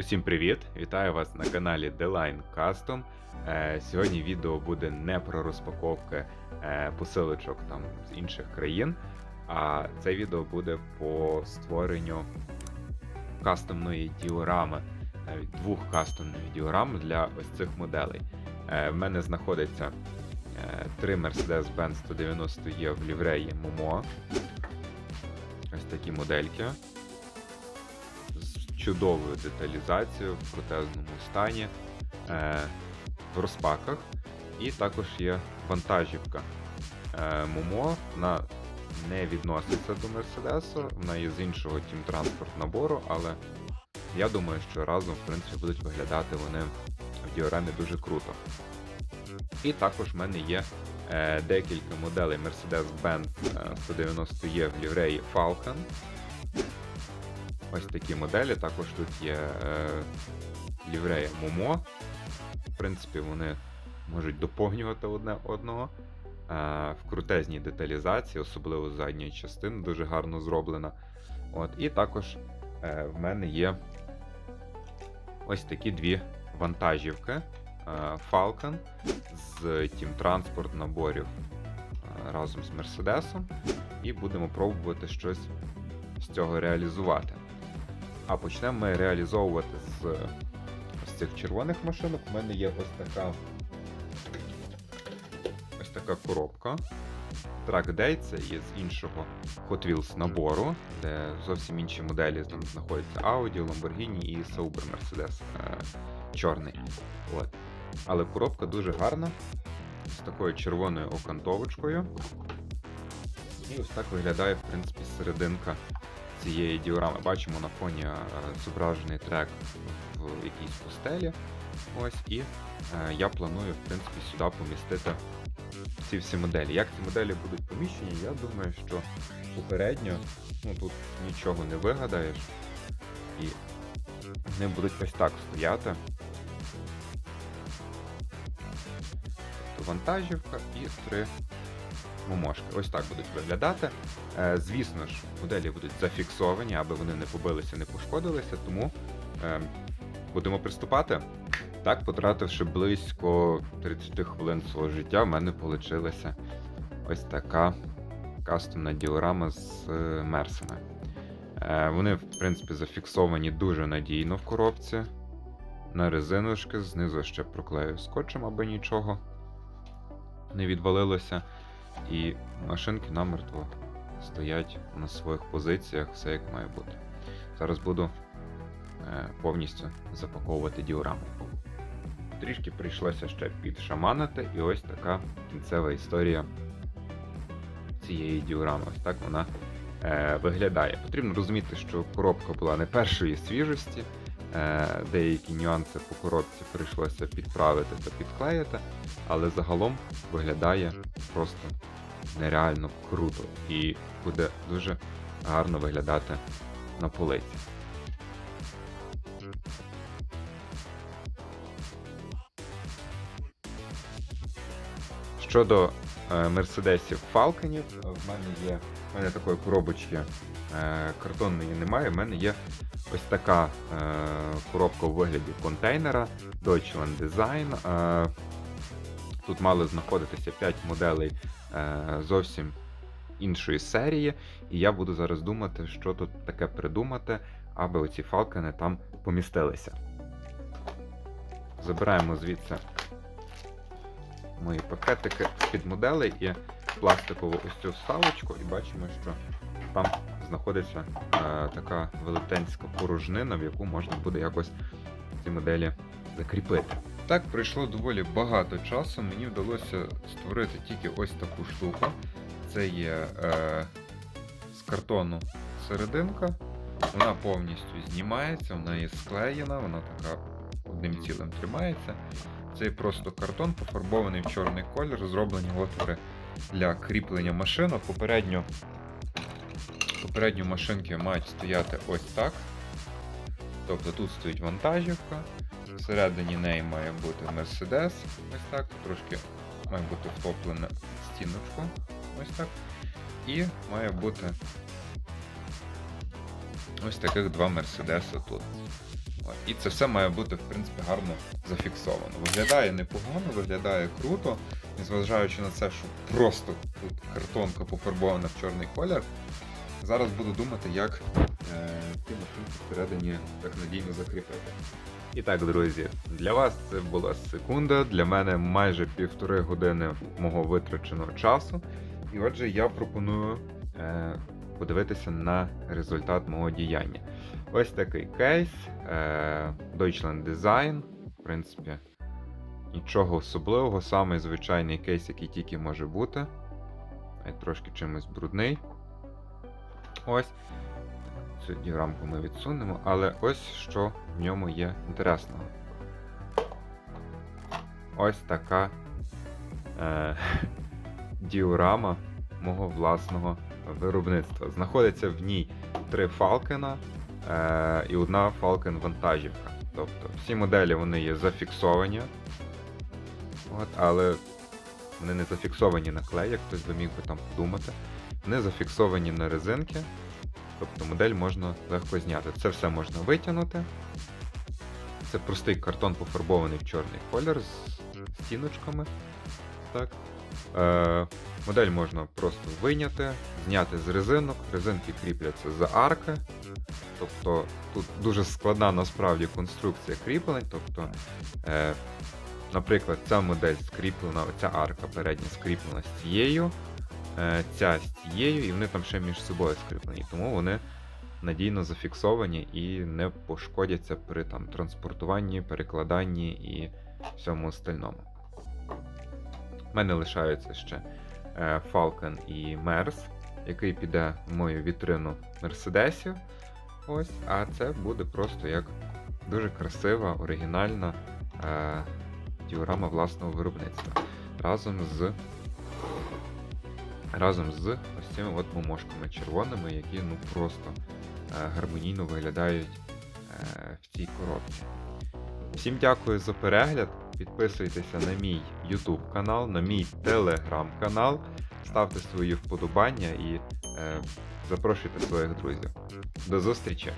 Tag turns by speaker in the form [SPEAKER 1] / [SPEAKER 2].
[SPEAKER 1] Усім привіт! Вітаю вас на каналі The Line Custom. Е, Сьогодні відео буде не про розпаковки е, посилочок там з інших країн, а це відео буде по створенню кастомної діорами, навіть двох кастомних діорам для ось цих моделей. Е, В мене знаходиться три Mercedes-Benz 190 є в лівреї Momo. Ось такі модельки чудовою деталізацією в протезному стані, е, в розпаках. І також є вантажівка. Е, Момо вона не відноситься до Мерседесу, вона є з іншого Team Transport набору, але я думаю, що разом в принципі будуть виглядати вони в діорамі дуже круто. І також в мене є е, декілька моделей Mercedes-Benz е, 190 є в лівреї Falcon. Ось такі моделі. Також тут є е, ліврея Momo. В принципі, вони можуть доповнювати одне одного. Е, в крутезній деталізації, особливо задньої частини, дуже гарно зроблена. От, і також е, в мене є ось такі дві вантажівки. Е, Falcon з Team Transport наборів е, разом з Мерседесом. І будемо пробувати щось з цього реалізувати. А почнемо ми реалізовувати з ось цих червоних машинок. У мене є ось така ось така коробка. Track Day це є з іншого Hot Wheels набору, де зовсім інші моделі там знаходяться Audi, Lamborghini і Sauber Mercedes е, чорний. От. Але коробка дуже гарна, з такою червоною окантовочкою. І ось так виглядає, в принципі, серединка цієї діорами. Бачимо на фоні е, зображений трек в якійсь пустелі. Ось, і е, я планую, в принципі, сюди помістити ці всі моделі. Як ці моделі будуть поміщені, я думаю, що попередньо ну, тут нічого не вигадаєш. І вони будуть ось так стояти. Тобто вантажівка і три момошки. Ось так будуть виглядати. Е, звісно ж, моделі будуть зафіксовані, аби вони не побилися, не пошкодилися, тому е, будемо приступати. Так, потративши близько 30 хвилин свого життя, в мене вийшла ось така кастомна діорама з е, мерсами. Вони, в принципі, зафіксовані дуже надійно в коробці. На резиночки, знизу ще проклею скотчем, аби нічого не відвалилося. І машинки намертво стоять на своїх позиціях, все як має бути. Зараз буду е, повністю запаковувати діораму. Трішки прийшлося ще підшаманити, і ось така кінцева історія цієї діорами. Ось так вона е, виглядає. Потрібно розуміти, що коробка була не першої свіжості. Е, деякі нюанси по коробці прийшлося підправити та підклеїти, але загалом виглядає просто нереально круто і буде дуже гарно виглядати на полиці. Щодо е, мерседесів Фалконів, в мене є в мене такої коробочки е, картонної немає. В мене є ось така е, коробка у вигляді контейнера Deutschland Design. Е, тут мали знаходитися 5 моделей е, зовсім іншої серії, і я буду зараз думати, що тут таке придумати, аби оці фалкони там помістилися. Забираємо звідси мої пакетики під моделей і пластикову ось цю вставочку, і бачимо, що там знаходиться е, така велетенська порожнина, в яку можна буде якось ці моделі закріпити. Так пройшло доволі багато часу. Мені вдалося створити тільки ось таку штуку. Це є е, з картону серединка. Вона повністю знімається, вона є склеєна, вона така одним цілим тримається. Це просто картон, пофарбований в чорний колір, зроблені отвори для кріплення машинок. Попередньо, попередньо машинки мають стояти ось так. Тобто тут стоїть вантажівка, всередині неї має бути Mercedes, ось так, трошки має бути втоплена стіночку, ось так. І має бути ось таких два Мерседеси тут. І це все має бути, в принципі, гарно зафіксовано. Виглядає непогано, виглядає круто, незважаючи на це, що просто тут картонка пофарбована в чорний колір. Зараз буду думати, як е, ті машинки всередині так надійно закріпити. І так, друзі, для вас це була секунда, для мене майже півтори години мого витраченого часу. І отже, я пропоную е, подивитися на результат мого діяння. Ось такий кейс. Е, Deutschland Design. В принципі, нічого особливого, самий звичайний кейс, який тільки може бути. Трошки чимось брудний. Ось. Цю діаграмку ми відсунемо, але ось що в ньому є інтересного. Ось така е, діорама мого власного виробництва. Знаходиться в ній три фалкена е, і одна фалкен вантажівка. Тобто всі моделі вони є зафіксовані, от, але вони не зафіксовані на клей, як хтось би міг би там подумати. Вони зафіксовані на резинки, тобто модель можна легко зняти. Це все можна витягнути. Це простий картон пофарбований в чорний колір з стіночками. Так. Е, модель можна просто виняти, зняти з резинок. Резинки кріпляться за арки. Тобто тут дуже складна насправді конструкція кріплень. Тобто, е, наприклад, ця модель скріплена, ця арка передня скріплена з цією, ця з і вони там ще між собою скріплені. Тому вони надійно зафіксовані і не пошкодяться при там, транспортуванні, перекладанні і всьому остальному. У мене лишаються ще е, Falcon і Merz, який піде в мою вітрину Мерседесів. Ось, а це буде просто як дуже красива, оригінальна е, діорама власного виробництва. Разом з разом з ось цими от момошками червоними, які ну просто е, гармонійно виглядають е, в цій коробці. Всім дякую за перегляд. Підписуйтеся на мій YouTube канал, на мій Telegram канал, ставте свої вподобання і е, запрошуйте своїх друзів. До зустрічі!